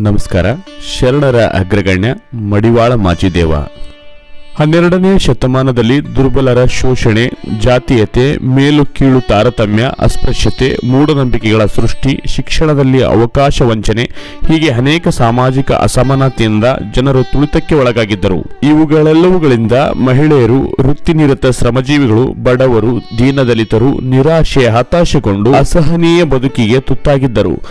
ನಮಸ್ಕಾರ. ಶರಣರ ಅಗ್ರಗಣ್ಯ ಮಡಿವಾಳ ಮಾಚಿದೇವ. ಹನ್ನೆರಡನೇ ಶತಮಾನದಲ್ಲಿ ದುರ್ಬಲರ ಶೋಷಣೆ, ಜಾತೀಯತೆ, ಮೇಲು ಕೀಳು ತಾರತಮ್ಯ, ಅಸ್ಪೃಶ್ಯತೆ, ಮೂಢನಂಬಿಕೆಗಳ ಸೃಷ್ಟಿ, ಶಿಕ್ಷಣದಲ್ಲಿ ಅವಕಾಶ ವಂಚನೆ, ಹೀಗೆ ಅನೇಕ ಸಾಮಾಜಿಕ ಅಸಮಾನತೆಯಿಂದ ಜನರು ತುಳಿತಕ್ಕೆ ಒಳಗಾಗಿದ್ದರು. ಇವುಗಳೆಲ್ಲವುಗಳಿಂದ ಮಹಿಳೆಯರು, ವೃತ್ತಿನಿರತ ಶ್ರಮಜೀವಿಗಳು, ಬಡವರು, ದೀನದಲಿತರು ನಿರಾಶೆ ಹತಾಶೆಗೊಂಡು ಅಸಹನೀಯ ಬದುಕಿಗೆ ತುತ್ತಾಗಿದ್ದರು.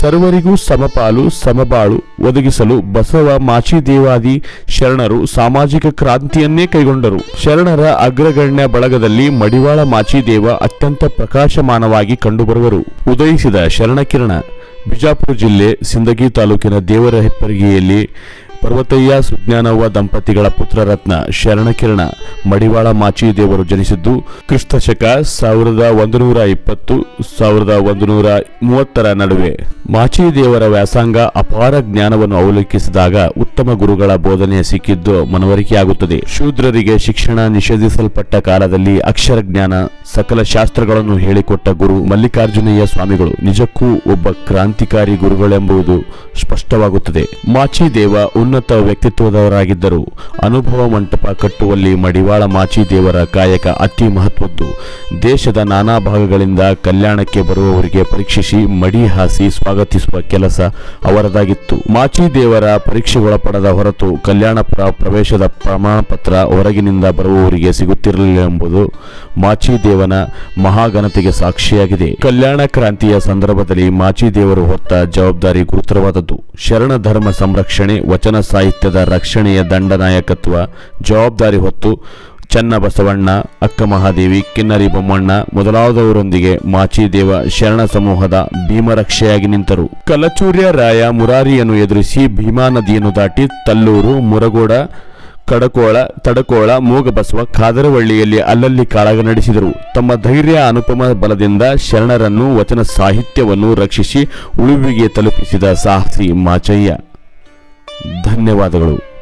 ಸರ್ವರಿಗೂ ಸಮಪಾಲು, ಸಮಬಾಳು ಒದಗಿಸಲು ಬಸವ ಮಾಚಿದೇವಾದಿ ಶರಣರು ಸಾಮಾಜಿಕ ಕ್ರಾಂತಿಯನ್ನೇ ಕೈಗೊಂಡರು. ಶರಣರ ಅಗ್ರಗಣ್ಯ ಬಳಗದಲ್ಲಿ ಮಡಿವಾಳ ಮಾಚಿದೇವ ಅತ್ಯಂತ ಪ್ರಕಾಶಮಾನವಾಗಿ ಕಂಡುಬರುವರು. ಉದಯಿಸಿದ ಶರಣಕಿರಣ, ಬಿಜಾಪುರ ಜಿಲ್ಲೆ ಸಿಂದಗಿ ತಾಲೂಕಿನ ದೇವರ ಹೆಪ್ಪರಿಗೆಯಲ್ಲಿ ಪರ್ವತಯ್ಯ ಸುಜ್ಞಾನವ್ವ ದಂಪತಿಗಳ ಪುತ್ರರತ್ನ ಶರಣಕಿರಣ ಮಡಿವಾಳ ಮಾಚಿದೇವರು ಜನಿಸಿದ್ದು, ಕ್ರಿಸ್ತ ಶಕ ಸಾವಿರದ ಒಂದುನೂರ ಇಪ್ಪತ್ತು, ಸಾವಿರದ ಒಂದುನೂರ ಮೂವತ್ತರ ನಡುವೆ. ಮಾಚಿದೇವರ ವ್ಯಾಸಂಗ ಅಪಾರ ಜ್ಞಾನವನ್ನು ಅವಲೋಕಿಸಿದಾಗ ಉತ್ತಮ ಗುರುಗಳ ಬೋಧನೆ ಸಿಕ್ಕಿದ್ದು ಮನವರಿಕೆಯಾಗುತ್ತದೆ. ಶೂದ್ರರಿಗೆ ಶಿಕ್ಷಣ ನಿಷೇಧಿಸಲ್ಪಟ್ಟ ಕಾಲದಲ್ಲಿ ಅಕ್ಷರ ಜ್ಞಾನ, ಸಕಲ ಶಾಸ್ತ್ರಗಳನ್ನು ಹೇಳಿಕೊಟ್ಟ ಗುರು ಮಲ್ಲಿಕಾರ್ಜುನಯ್ಯ ಸ್ವಾಮಿಗಳು. ನಿಜಕ್ಕೂ ಒಬ್ಬ ಕ್ರಾಂತಿಕಾರಿ ಗುರುಗಳೆಂಬುದು ಸ್ಪಷ್ಟವಾಗುತ್ತದೆ. ಮಾಚಿದೇವ ಉನ್ನತ ವ್ಯಕ್ತಿತ್ವದವರಾಗಿದ್ದರು. ಅನುಭವ ಮಂಟಪ ಕಟ್ಟುವಲ್ಲಿ ಮಡಿವಾಳ ಮಾಚಿದೇವರ ಕಾಯಕ ಅತಿ ಮಹತ್ವದ್ದು. ದೇಶದ ನಾನಾ ಭಾಗಗಳಿಂದ ಕಲ್ಯಾಣಕ್ಕೆ ಬರುವವರಿಗೆ ಪರೀಕ್ಷಿಸಿ ಮಡಿ ಹಾಸಿ ಸ್ವಾಗತಿಸುವ ಕೆಲಸ ಅವರದಾಗಿತ್ತು. ಮಾಚಿದೇವರ ಪರೀಕ್ಷೆಗೊಳಪಡದ ಹೊರತು ಕಲ್ಯಾಣಪುರ ಪ್ರವೇಶದ ಪ್ರಮಾಣ ಪತ್ರ ಹೊರಗಿನಿಂದ ಬರುವವರಿಗೆ ಸಿಗುತ್ತಿರಲಿಲ್ಲ ಎಂಬುದು ಮಾಚಿದೇವನ ಮಹಾಘನತೆಗೆ ಸಾಕ್ಷಿಯಾಗಿದೆ. ಕಲ್ಯಾಣ ಕ್ರಾಂತಿಯ ಸಂದರ್ಭದಲ್ಲಿ ಮಾಚಿದೇವರು ಹೊತ್ತ ಜವಾಬ್ದಾರಿ ಗುರುತರವಾದದ್ದು. ಶರಣ ಧರ್ಮ ಸಂರಕ್ಷಣೆ ವಚನ ಸಾಹಿತ್ಯದ ರಕ್ಷಣೆಯ ದಂಡನಾಯಕತ್ವ, ಜವಾಬ್ದಾರಿ ಹೊತ್ತು ಚನ್ನಬಸವಣ್ಣ, ಅಕ್ಕ ಮಹಾದೇವಿ, ಕಿನ್ನರಿ ಬೊಮ್ಮಣ್ಣ ಮೊದಲಾದವರೊಂದಿಗೆ ಮಾಚಿದೇವ ಶರಣ ಸಮೂಹದ ಭೀಮರಕ್ಷೆಯಾಗಿ ನಿಂತರು. ಕಲಚೂರ್ಯ ರಾಯ ಮುರಾರಿಯನ್ನು ಎದುರಿಸಿ ಭೀಮಾ ನದಿಯನ್ನು ದಾಟಿ ತಲ್ಲೂರು, ಮುರಗೋಡ, ಕಡಕೋಳ, ತಡಕೋಳ, ಮೂಗಬಸವ, ಖಾದರವಳ್ಳಿಯಲ್ಲಿ ಅಲ್ಲಲ್ಲಿ ಕಾಳಗ ನಡೆಸಿದರು. ತಮ್ಮ ಧೈರ್ಯ, ಅನುಪಮ ಬಲದಿಂದ ಶರಣರನ್ನು ವಚನ ಸಾಹಿತ್ಯವನ್ನು ರಕ್ಷಿಸಿ ಉಳುವಿಗೆ ತಲುಪಿಸಿದ ಸಾಹಸಿ ಮಾಚಯ್ಯ. ಧನ್ಯವಾದಗಳು.